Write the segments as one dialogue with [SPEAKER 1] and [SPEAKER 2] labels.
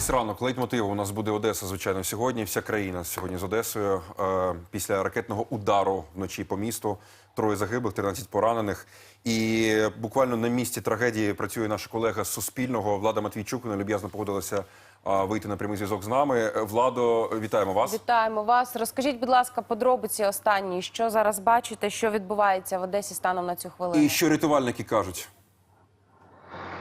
[SPEAKER 1] Весь ранок лейтмотив у нас буде Одеса, звичайно, сьогодні. Вся країна сьогодні з Одесою. Е, після ракетного удару вночі по місту троє загиблих, 13 поранених. І буквально на місці трагедії працює наша колега з Суспільного Влада Матвійчук. Вона люб'язно погодилася е, вийти на прямий зв'язок з нами. Е, Владо, вітаємо вас.
[SPEAKER 2] Вітаємо вас. Розкажіть, будь ласка, подробиці останні, що зараз бачите, що відбувається в Одесі станом на цю хвилину.
[SPEAKER 1] І що рятувальники кажуть?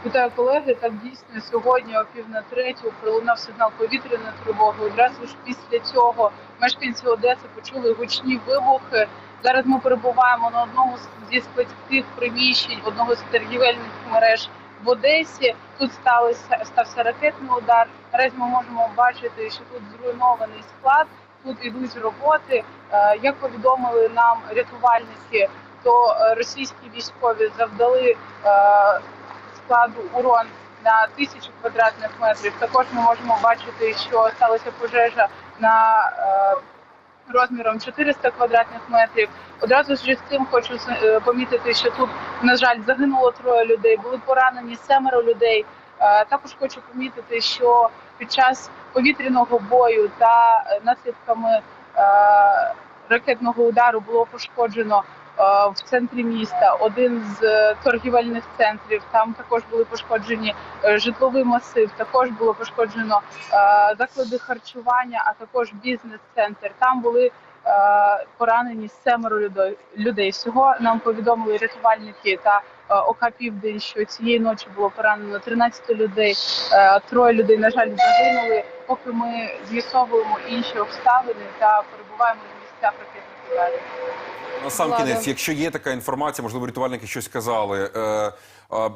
[SPEAKER 3] Вітаю колеги. Так дійсно сьогодні о пів на третю пролунав сигнал повітряної тривоги. Одразу ж після цього мешканці Одеси почули гучні вибухи. Зараз ми перебуваємо на одному зі складських приміщень одного з торгівельних мереж в Одесі. Тут сталося стався ракетний удар. Наразі ми можемо бачити, що тут зруйнований склад. Тут ідуть роботи. Е, Як повідомили нам рятувальники, то е, російські військові завдали е, складу урон на тисячу квадратних метрів. Також ми можемо бачити, що сталася пожежа на е, розміром 400 квадратних метрів. Одразу ж з цим хочу е, помітити, що тут, на жаль, загинуло троє людей, були поранені семеро людей. Е, також хочу помітити, що під час повітряного бою та наслідками ракетного удару було пошкоджено в центрі міста один з е, торгівельних центрів. Там також були пошкоджені е, житловий масив. Також було пошкоджено е, заклади харчування, а також бізнес-центр. Там були поранені семеро людей. Всього нам повідомили рятувальники та ОК Південь, що цієї ночі було поранено 13 людей. Троє людей, на жаль, загинули. Поки ми з'ясовуємо інші обставини та перебуваємо на місцях ракетних.
[SPEAKER 1] На сам
[SPEAKER 2] Влада.
[SPEAKER 1] кінець, якщо є така інформація, можливо, рятувальники щось казали. Е, е,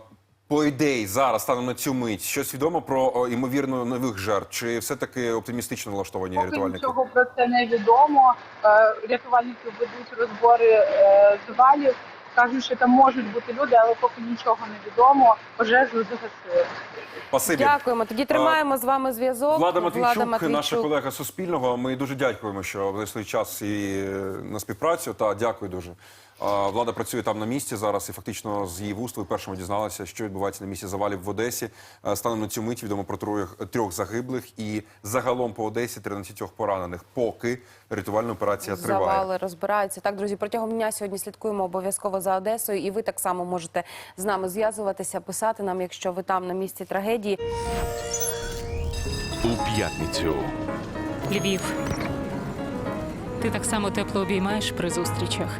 [SPEAKER 1] по ідеї, зараз станом на цю мить, щось відомо про о, ймовірно нових жертв? Чи все-таки оптимістично налаштовані
[SPEAKER 3] Поки
[SPEAKER 1] рятувальники?
[SPEAKER 3] нічого про це не відомо. Е, Рятувальники ведуть розбори е, завалів. Кажуть, що там можуть бути люди, але поки нічого не відомо. Пожежу загасили.
[SPEAKER 1] Спасибі.
[SPEAKER 2] Дякуємо. Тоді тримаємо з вами зв'язок.
[SPEAKER 1] Влада Матвійчук,
[SPEAKER 2] Матвійчук.
[SPEAKER 1] наша колега Суспільного. Ми дуже дякуємо, що знайшли час і е, на співпрацю. Та дякую дуже. Влада працює там на місці зараз, і фактично з її вуст ви першими дізналися, що відбувається на місці завалів в Одесі. Е, Станом на цю мить відомо про трьох, трьох загиблих і загалом по Одесі 13 поранених. Поки рятувальна операція триває.
[SPEAKER 2] Завали розбираються. Так, друзі, протягом дня сьогодні слідкуємо обов'язково за Одесою, і ви так само можете з нами зв'язуватися, писати нам, якщо ви там на місці трагедії.
[SPEAKER 4] у п'ятницю.
[SPEAKER 5] Львів. Ти так само тепло обіймаєш при зустрічах.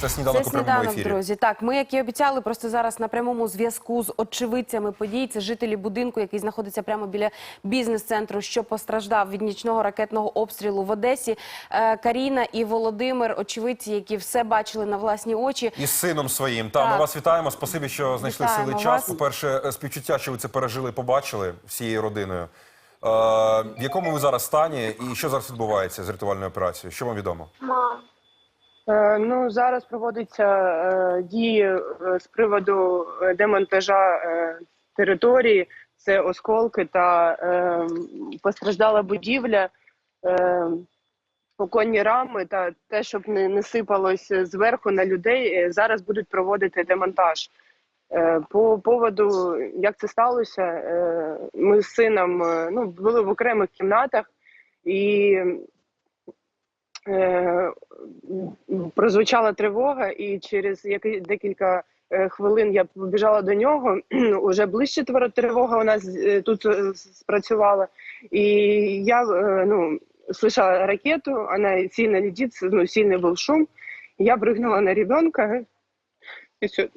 [SPEAKER 1] Це сніданок
[SPEAKER 2] Це
[SPEAKER 1] у прямому
[SPEAKER 2] сніданок,
[SPEAKER 1] ефірі.
[SPEAKER 2] друзі. Так, ми, як і обіцяли, просто зараз на прямому зв'язку з очевидцями подій. Це жителі будинку, який знаходиться прямо біля бізнес-центру, що постраждав від нічного ракетного обстрілу в Одесі. Е, Каріна і Володимир, очевидці, які все бачили на власні очі.
[SPEAKER 1] І з сином своїм. Та ми
[SPEAKER 2] Так.
[SPEAKER 1] вас вітаємо. Спасибі, що знайшли
[SPEAKER 2] Вітаємо
[SPEAKER 1] сили час.
[SPEAKER 2] вас.
[SPEAKER 1] По-перше, е, співчуття, що ви це пережили, побачили всією родиною. Е, в якому ви зараз стані і що зараз відбувається з рятувальною операцією? Що вам відомо?
[SPEAKER 6] Е, Ну зараз проводяться е, дії е, з приводу е, демонтажа е, території. Це осколки та е, постраждала будівля, е, оконні рами та те, щоб не, не сипалось зверху на людей. е, Зараз будуть проводити демонтаж. Е, По поводу, як це сталося, е, ми з сином е, ну, були в окремих кімнатах, і е, прозвучала тривога, і через яки- декілька е, хвилин я побіжала до нього. Уже ближче твор- тривога у нас е, тут е, спрацювала. І я э, ну, слышала ракету, она сильно летит, ну, сильный был шум. Я прыгнула на ребенка. И все.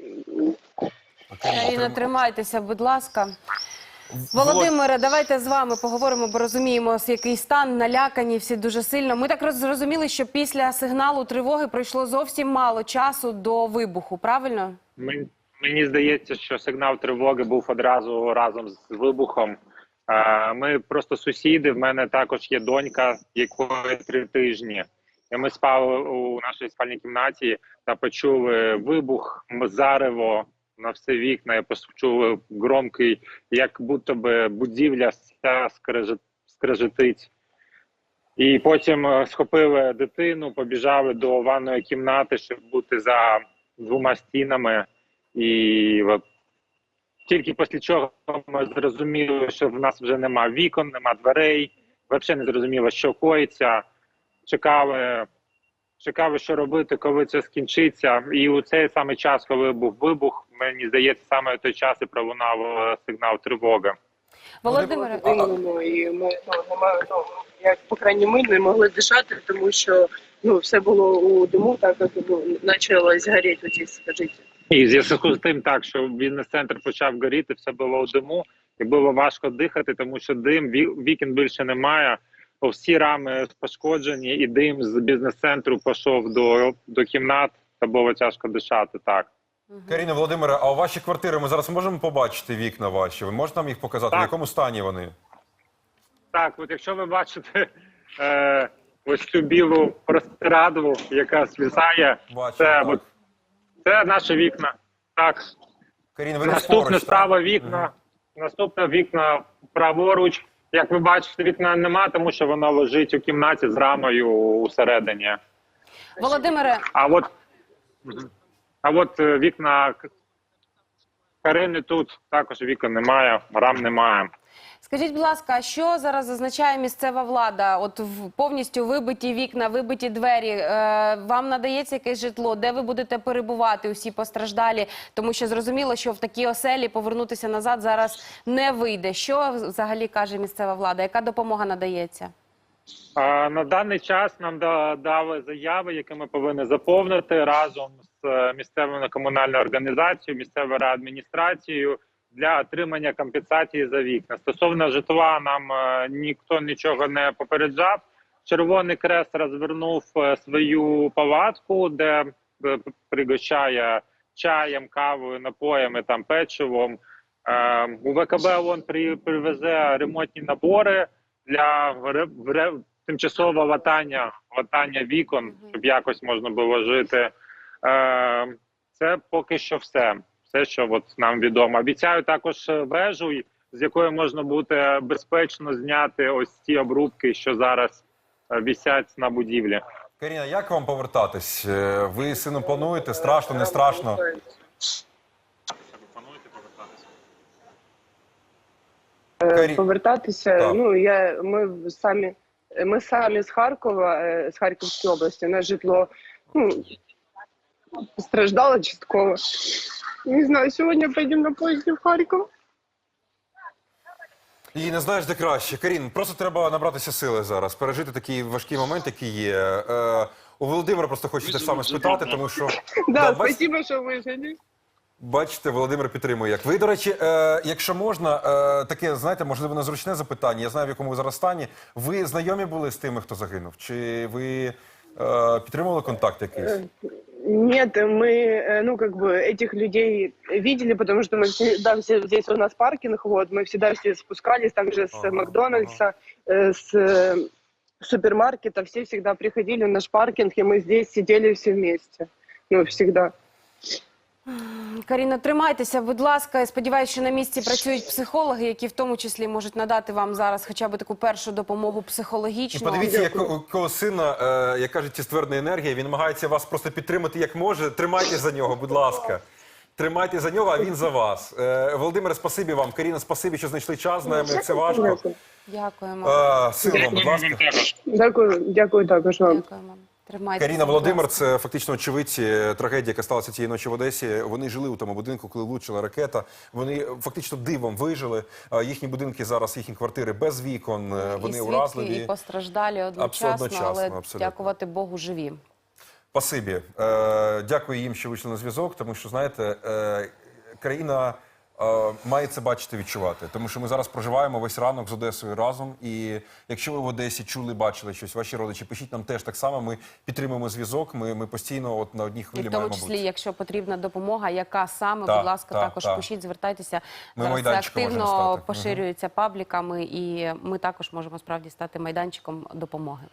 [SPEAKER 2] Каріна, тримайтеся, будь ласка. Володимире, давайте з вами поговоримо, бо розуміємо, з який стан налякані всі дуже сильно. Ми так роз- зрозуміли, що після сигналу тривоги пройшло зовсім мало часу до вибуху. Правильно?
[SPEAKER 7] Мен- Мені здається, що сигнал тривоги був одразу разом з вибухом. Ми просто сусіди. В мене також є донька, якої три тижні. І ми спали у нашій спальній кімнаті та почули вибух, зарево на все вікна. І почули громкий, як будто би будівля вся скрежетить. І потім е, схопили дитину, побіжали до ванної кімнати, щоб бути за двома стінами. І тільки після чого ми зрозуміли, що в нас вже нема вікон, нема дверей, взагалі не зрозуміло, що коїться. Чекали, чекали, що робити, коли це скінчиться. І у цей самий час, коли був вибух, мені здається, саме той час і пролунав е, сигнал тривоги.
[SPEAKER 2] Володимире,
[SPEAKER 6] Ну, і ми ну, нема, ну, як по крайній мірі не могли дишати, тому що ну, все було у диму, так як ну, почалось горіти оці скажіть.
[SPEAKER 7] І в зв'язку з тим, так що бізнес-центр почав горіти, все було у диму, і було важко дихати, тому що дим ві- вікон більше немає. Всі рами пошкоджені, і дим з бізнес-центру пішов до, до кімнат, та було тяжко дишати. Так
[SPEAKER 1] Каріна Володимире, а у ваші квартири ми зараз можемо побачити вікна ваші? Ви можете нам їх показати?
[SPEAKER 7] Так.
[SPEAKER 1] В якому стані вони?
[SPEAKER 7] так, от якщо ви бачите е, ось цю білу простирадлу, яка свисає,
[SPEAKER 1] Бачу.
[SPEAKER 7] це, от, це наші вікна. Так,
[SPEAKER 1] Каріна, ви
[SPEAKER 7] Наступне справа вікна. Наступне вікна праворуч. Як ви бачите, вікна нема, тому що вона лежить у кімнаті з рамою усередині.
[SPEAKER 2] Володимире,
[SPEAKER 7] А от, а от е, вікна Карини тут також вікон немає, рам немає.
[SPEAKER 2] Скажіть, будь ласка, а що зараз зазначає місцева влада? От в повністю вибиті вікна, вибиті двері. Е, вам надається якесь житло? Де ви будете перебувати? Усі постраждалі? Тому що зрозуміло, що в такій оселі повернутися назад зараз не вийде. Що взагалі каже місцева влада? Яка допомога надається?
[SPEAKER 7] На даний час нам дали заяви, які ми повинні заповнити разом з е, місцевою комунальною організацією, місцевою адміністрацією для отримання компенсації за вікна. Стосовно житла, нам е, ніхто нічого не попереджав. Червоний Крест розвернув е, свою палатку, де е, пригощає чаєм, кавою, напоями, там печивом. У ВКБ ООН привезе ремонтні набори для тимчасового латання, латання вікон, щоб якось можна було жити. Це поки що все. Все, що от нам відомо. Обіцяю також е, вежу, з якої можна буде безпечно зняти ось ці обрубки, що зараз е, вісять на будівлі.
[SPEAKER 1] Каріна, як вам повертатись? Е, Ви з сином плануєте? Страшно, не страшно? Карі...
[SPEAKER 6] Повертатися.
[SPEAKER 1] Так.
[SPEAKER 6] Ну я ми самі ми самі з Харкова, з Харківської області. У нас житло ну, постраждало частково. Не знаю, сьогодні поїдемо на поїзді в Харків.
[SPEAKER 1] І не знаєш, де краще. Карін, просто треба набратися сили зараз, пережити такий важкий момент, який є. Е, у Володимира просто хочу те саме спитати, тому що
[SPEAKER 6] Да,
[SPEAKER 1] Да, бач-
[SPEAKER 6] спасибо, що вижили.
[SPEAKER 1] бачите, Володимир підтримує. Як ви, до речі, е, якщо можна, е, таке знаєте, можливо, незручне запитання. Я знаю, в якому ви зараз стані. Ви знайомі були з тими, хто загинув? Чи ви е, підтримували контакт якийсь?
[SPEAKER 6] Нет, мы, э, ну, как бы, этих людей видели, потому что мы всегда все, здесь у нас паркинг, вот, мы всегда все спускались, также с
[SPEAKER 1] Ага,
[SPEAKER 6] Макдональдса, э, с э, супермаркета, все всегда приходили в наш паркинг, и мы здесь сидели все вместе, ну, всегда.
[SPEAKER 2] Каріна, тримайтеся, будь ласка. Я сподіваюся, що на місці працюють психологи, які в тому числі можуть надати вам зараз хоча б таку першу допомогу
[SPEAKER 1] І
[SPEAKER 2] психологічну.
[SPEAKER 1] подивіться, як у кого сина, е, як кажуть, ці ствердна енергія, він намагається вас просто підтримати як може. Тримайтесь за нього, будь ласка. Тримайте за нього, а він за вас. Е, Володимире, спасибі вам. Каріна, спасибі, що знайшли час. Знаємо, як це важко.
[SPEAKER 2] Дякуємо.
[SPEAKER 1] Е, Сили вам, будь ласка.
[SPEAKER 6] Дякую, дякую також вам.
[SPEAKER 2] Дякуємо. Тримайтеся.
[SPEAKER 1] Каріна Володимир, це фактично очевидці трагедії, яка сталася цієї ночі в Одесі. Вони жили у тому будинку, коли влучила ракета. Вони фактично дивом вижили. Їхні будинки зараз, їхні квартири без вікон. е,
[SPEAKER 2] І
[SPEAKER 1] Вони
[SPEAKER 2] свідки,
[SPEAKER 1] уразливі.
[SPEAKER 2] і постраждалі одночасно,
[SPEAKER 1] одночасно,
[SPEAKER 2] але
[SPEAKER 1] абсолютно.
[SPEAKER 2] дякувати Богу, живі.
[SPEAKER 1] Спасибі. Е, дякую їм, що вийшли на зв'язок, тому що знаєте, е, країна е, має це бачити, відчувати. Тому що ми зараз проживаємо весь ранок з Одесою разом. І якщо ви в Одесі чули, бачили щось, ваші родичі, пишіть нам теж так само. Ми підтримуємо зв'язок. Ми, ми постійно от на одній
[SPEAKER 2] І
[SPEAKER 1] хвилі
[SPEAKER 2] в тому
[SPEAKER 1] маємо
[SPEAKER 2] числі,
[SPEAKER 1] бути.
[SPEAKER 2] якщо потрібна допомога, яка саме,
[SPEAKER 1] Так,
[SPEAKER 2] будь ласка,
[SPEAKER 1] так,
[SPEAKER 2] також
[SPEAKER 1] так.
[SPEAKER 2] пишіть, звертайтеся.
[SPEAKER 1] Ми
[SPEAKER 2] Зараз це активно поширюється пабліками, і ми також можемо справді стати майданчиком допомоги.